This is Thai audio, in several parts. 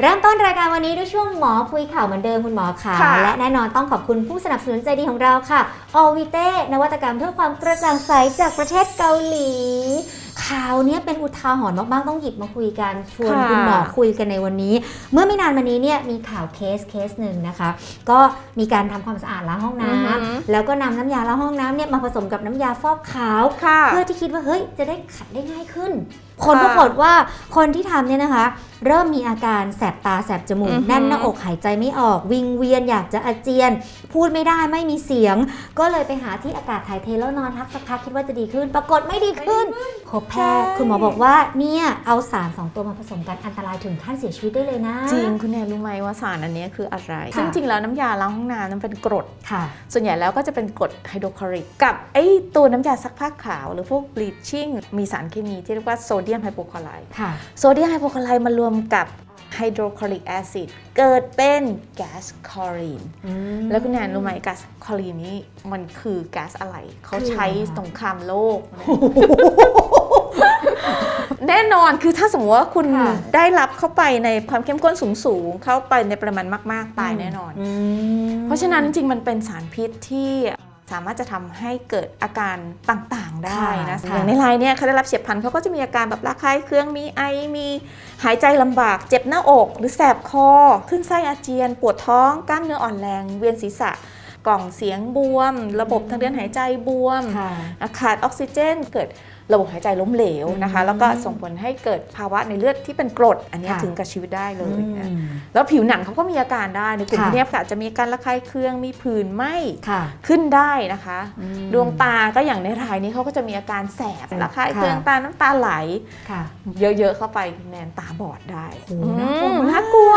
เริ่มต้นรายการวันนี้ด้วยช่วงหมอคุยข่าวเหมือนเดิมคุณหมอค่ะ ค่ะ และแน่นอนต้องขอบคุณผู้สนับสนุนใจดีของเราค่ะออวิเต้นวัตกรรมเพื่อความกระจ่างใสจากประเทศเกาหลี ข่าวเนี้ยเป็นอุทาหรณ์มากๆต้องหยิบมาคุยกันชวนค่ะคุณหมอคุยกันในวันนี้ เมื่อไม่นานมานี้เนี่ยมีข่าวเคสเคสหนึ่งนะคะ ก็มีการทำความสะอาดล้างห้องน้อือหือำแล้วก็นำน้ำยาล้างห้องน้ำเนี่ยมาผสมกับน้ำยาฟอกขาว ค่ะ เพื่อที่คิดว่าเฮ้ยจะได้ขัดได้ง่ายขึ้น ผลค่ะปรากฏว่าคนที่ทำเนี่ยนะคะ เริ่มมีอาการแสบตาแสบจมูก อือหือแน่นหน้าอกหายใจไม่ออก วิงเวียนอยากจะอาเจียน พูดไม่ได้ไม่มีเสียง ก็เลยไปหาที่อากาศถ่ายเทแล้วนอนพักสักพักคิดว่าจะดีขึ้น ปรากฏไม่ดีขึ้นพบแพทย์คุณหมอบอกว่าเนี่ยเอาสารสองตัวมาผสมกันอันตรายถึงขั้นเสียชีวิตได้เลยนะ จริงคุณแนนรู้ไหมว่าสารอันเนี้ยคืออะไร ค่ะ ซึ่งจริงแล้วน้ำยาล้างห้องน้ำนั้นเป็นกรด ค่ะ ส่วนใหญ่แล้วก็จะเป็นกรดไฮโดรคลอริก กับไอ้ตัวน้ำยาซักผ้าขาว หรือพวก bleaching มีสารเคมีที่เรียกว่าโซเดียมไฮโปคลอไรด์ค่ะโซเดียมไฮโปคลอไรด์มารวมกับไฮโดรคลอริกแอซิดเกิดเป็นแก๊สคลอรีน แล้วคุณแนนรู้ไหมก๊าซคลอรีนนี้มันคือแก๊สอะไร เขาใช้คืออะไรคะสงครามโลก แน่นอนคือถ้าสมมติว่าคุณค่ะได้รับเข้าไปในความเข้มข้นสูงๆ เข้าไปในปริมาณมาก ๆ ตายแน่นอนมเพราะฉะนั้นจริงๆ มันเป็นสารพิษที่ สามารถจะทำให้เกิดอาการต่างๆได้นะค่ะอย่างในรายเนี่ยเขาได้รับเฉียบพลันเขาก็จะมีอาการแบบระคายเคืองมีไอมีหายใจลำบาก เจ็บหน้าอก หรือแสบคอขึ้นไส้อาเจียน ปวดท้องกล้ามเนื้ออ่อนแรง เวียนศีรษะกล่องเสียงบวม ระบบทางเดินหายใจบวมค่ะขาดออกซิเจนเกิด ระบบหายใจล้มเหลวนะคะอืมแล้วก็ส่งผลให้เกิดภาวะในเลือดที่เป็นกรด อันเนี้ยค่ะถึงกับชีวิตได้เลยนะอืมแล้วผิวหนังเขาก็มีอาการได้ในกลุ่มค่ะพวกเนี้ยค่ะจะมีอาการระคายเคืองมีผื่นไหมค่ะขึ้นได้นะคะอืมดวงตาก็อย่างในรายนี้เขาก็จะมีอาการแสบระคายเคืองค่ะตาน้ำตาไหลค่ะเยอะๆเข้าไปคุณแนนตาบอดได้โอ้โหน่ากลัวอืมมากน่ากลัว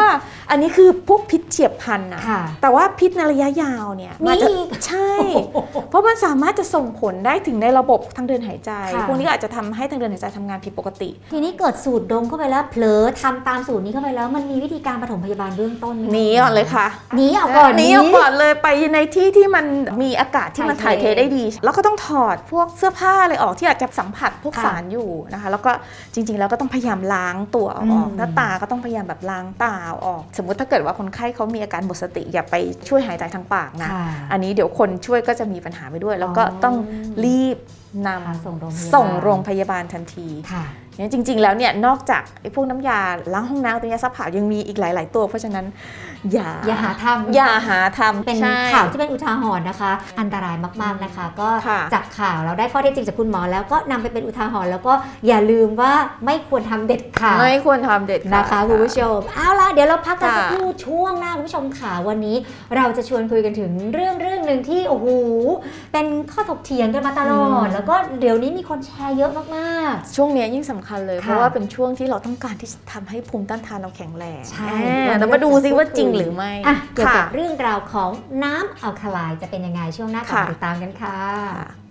อันนี้คือพวกพิษเฉียบพลันนะค่ะแต่ว่าพิษในระยะยาวเนี่ยมีมันจะอีกใช่ เพราะมันสามารถจะส่งผลได้ถึงในระบบทางเดินหายใจ ค่ะ พวกนี้ก็อาจจะทำให้ทางเดินหายใจทำงานผิดปกติ ทีนี้เกิดสูตรดมเข้าไปแล้วเผลอทำตามสูตรนี้เข้าไปแล้ว มันมีวิธีการปฐมพยาบาลเบื้องต้นไหมหนีก่อนเลยค่ะหนีเอาก่อนหนีเอาก่อนเลยไปในที่ที่มันมีอากาศที่มันถ่าถ่ายยเทเทได้ดี แล้วก็ต้องถอดพวกเสื้อผ้าอะไรออกที่อาจจะสัมผัสพวกค่ะสารอยู่นะคะ แล้วก็จริง ๆ แล้วก็ต้องพยายามล้างตัวเอาออกอืมหน้าตาก็ต้องพยายามแบบล้างตาเอาออก สมมุติถ้าเกิดว่าคนไข้เขามีอาการหมดสติอย่าไปช่วยหายใจทางปากนะ ค่ะ อันนี้เดี๋ยวคนช่วยก็จะมีปัญหาไปด้วย แล้วก็อ๋อต้องรีบนพาส่งโรงพยาบาลำส่งโรงพยาบาลทันทีค่ะ เนี่ยจริง ๆ แล้วเนี่ยนอกจากไอ้พวกน้ำยาล้างห้องน้ำตัวยาซักผ้ายังมีอีกหลาย ๆ ตัว เพราะฉะนั้นอย่าอย่าหาทำอย่าหาทำเป็นใช่ข่าวที่เป็นอุทาหรณ์นะคะ อันตรายมากๆนะคะ ก็ค่ะจากข่าวเราได้ข้อเท็จจริงจากคุณหมอ แล้วก็นำไปเป็นอุทาหรณ์แล้วก็อย่าลืมว่าไม่ควรทำเด็ดขาดไม่ควรทำเด็ดขาดนะคะคุณผู้ชมเอาล่ะเดี๋ยวเราพักกันค่ะสักครู่ช่วงหน้าคุณผู้ชมค่ะวันนี้ เราจะชวนคุยกันถึงเรื่องเรื่องหนึ่งที่โอ้โหเป็นข้อถกเถียงกันมาตลอดแล้วก็เดี๋ยวนี้มีคนแชร์เยอะมากช่วงเนี้ยยิ่งสำคัญเลยค่ะเพราะว่าเป็นช่วงที่เราต้องการที่จะทำให้ภูมิต้านทานเราแข็งแรงใช่อ่าแล้วมาดูซิว่าจริงหรือไม่ๆอะเกี่ยวกับค่ะเรื่องราวของน้ำอัลคาไลน์จะเป็นยังไงช่วงหน้ากลับมาค่ะติดตามกันค่ะค่ะ